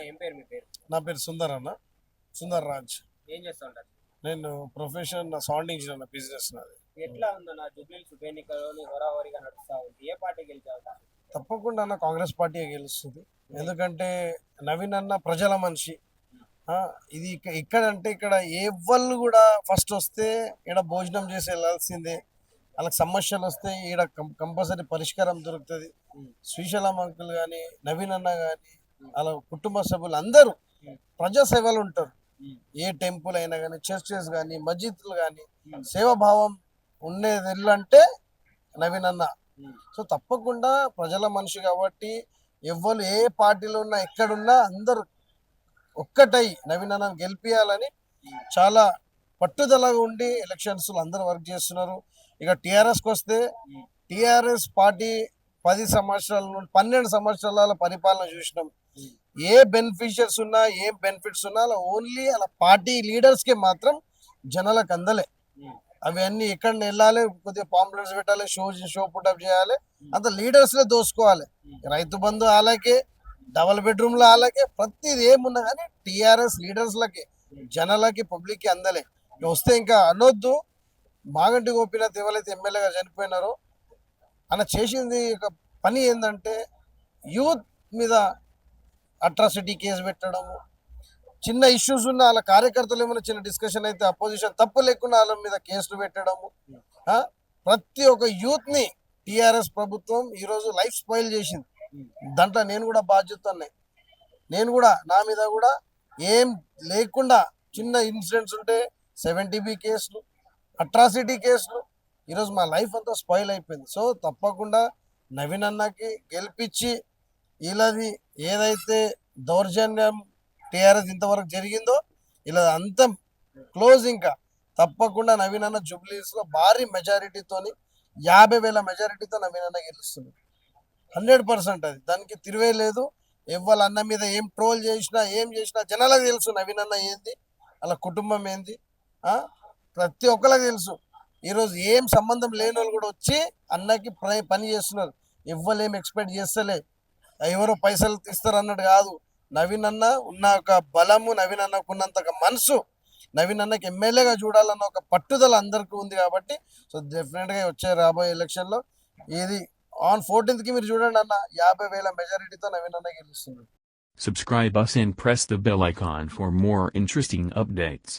ఏం పేరు మీ పేరు? నా పేరు సుందర్ అన్న. సుందర్ రాజ్. ఏం చేస్తా ఉంటారు నేను ప్రొఫెషన్ సౌండ్ ఇంజనీర్ బిజినెస్ నాది. ఎట్లా ఉందన్న జూబ్లీస్ ఉప హోరాహోరీగా నడుస్తా ఉంది. ఏ పార్టీ గెలిచే తప్పకుండా అన్న కాంగ్రెస్ పార్టీ గెలుస్తుంది. ఎందుకంటే నవీన్ అన్న ప్రజల మనిషి. ఇది ఇక్క- ఇక్కడంటే ఇక్కడ ఎవ్వళ్ళు కూడా ఫస్ట్ వస్తే ఇక్కడ భోజనం చేసి వెళ్ళాల్సిందే. వాళ్ళకి సమస్యలు వస్తే ఈడ కంపల్సరీ పరిష్కారం దొరుకుతుంది. శ్రీశైలం అంకుల్ కానీ నవీన్ అన్న కానీ వాళ్ళ కుటుంబ సభ్యులు అందరూ ప్రజా సేవలు ఉంటారు ఏ టెంపుల్ అయినా కానీ చర్చెస్ కానీ మస్జిద్లు కానీ సేవాభావం ఉండేది ఎల్లంటే నవీన్ అన్న సో తప్పకుండా ప్రజల మనిషి కాబట్టి ఎవ్వరు ఏ పార్టీలో ఉన్నా ఎక్కడున్నా అందరూ ఒక్కటై నవీన్ అన్నను గెలిపియాలని చాలా పట్టుదలగా ఉండి ఎలక్షన్స్ అందరూ వర్క్ చేస్తున్నారు. ఇక టిఆర్ఎస్కి వస్తే టిఆర్ఎస్ పార్టీ పది సంవత్సరాల నుండి పన్నెండు సంవత్సరాల పరిపాలన చూసినాం. ఏ బెనిఫిషియర్స్ ఉన్నా ఏం బెనిఫిట్స్ ఉన్నా అలా ఓన్లీ అలా పార్టీ లీడర్స్కే మాత్రం జనాలకు అందలే. అవన్నీ ఎక్కడ వెళ్ళాలి కొద్దిగా పాంప్లెట్స్ పెట్టాలి షో షో పుటప్ చేయాలి అంత లీడర్స్లో దోసుకోవాలి. రైతు బంధు అలాగే డబల్ బెడ్రూమ్లో అలాగే ప్రతిది ఏమున్నా కానీ టీఆర్ఎస్ లీడర్స్లకి జనాలకి పబ్లిక్కి అందలే. వస్తే ఇంకా అనొద్దు. మాగంటి గోపీనాథ్ ఎవరైతే ఎమ్మెల్యేగా చనిపోయినారో అలా చేసింది ఒక పని ఏంటంటే యూత్ మీద అట్రాసిటీ కేసు పెట్టడము. చిన్న ఇష్యూస్ ఉన్న వాళ్ళ కార్యకర్తలు ఏమైనా చిన్న డిస్కషన్ అయితే అపోజిషన్ తప్పు లేకుండా వాళ్ళ మీద కేసులు పెట్టడము. ప్రతి ఒక్క యూత్ని టిఆర్ఎస్ ప్రభుత్వం ఈరోజు లైఫ్ స్పాయిల్ చేసింది. దాంట్లో నేను కూడా బాధ్యత ఉన్నాయి నేను కూడా నా మీద కూడా ఏం లేకుండా చిన్న ఇన్సిడెంట్స్ ఉంటే సెవెంటీ బి కేసులు అట్రాసిటీ కేసులు ఈరోజు మా లైఫ్ అంతా స్పాయిల్ అయిపోయింది. సో తప్పకుండా నవీన్ అన్నకి గెలిపించి వీళ్ళది ఏదైతే దౌర్జన్యం టీఆర్ఎస్ ఇంతవరకు జరిగిందో ఇలా అంతం క్లోజ్ ఇంకా తప్పకుండా నవీన్ అన్న జూబ్లీస్లో భారీ మెజారిటీతోని యాభై వేల మెజారిటీతో నవీన్ అన్న గెలుస్తుంది హండ్రెడ్ పర్సెంట్ అది. దానికి తిరివే లేదు. ఎవ్వరు అన్న మీద ఏం ట్రోల్ చేసినా ఏం చేసినా జనాలకు తెలుసు నవీన్ అన్న ఏంది అలా కుటుంబం ఏంది ప్రతి ఒక్కరికి తెలుసు. ఈరోజు ఏం సంబంధం లేని వాళ్ళు కూడా వచ్చి అన్నకి పని చేస్తున్నారు. ఎవ్వరు ఏం ఎక్స్పెక్ట్ చేస్తలే. ఎవరో పైసలు తీస్తారు అన్నట్టు కాదు నవీన్ అన్న ఉన్న ఒక బలము నవీన్ అన్నకు ఉన్నంత ఒక మనసు నవీన్ అన్నకి ఎమ్మెల్యేగా చూడాలన్న ఒక పట్టుదల అందరికీ ఉంది కాబట్టి సో డెఫినెట్గా వచ్చే రాబోయే ఎలక్షన్లో ఇది ఆన్ ఫోర్టీన్త్కి మీరు చూడండి అన్న యాభై వేల మెజారిటీతో నవీన్ అన్న గెలుస్తున్నాడు Subscribe us and press the bell icon for more interesting updates.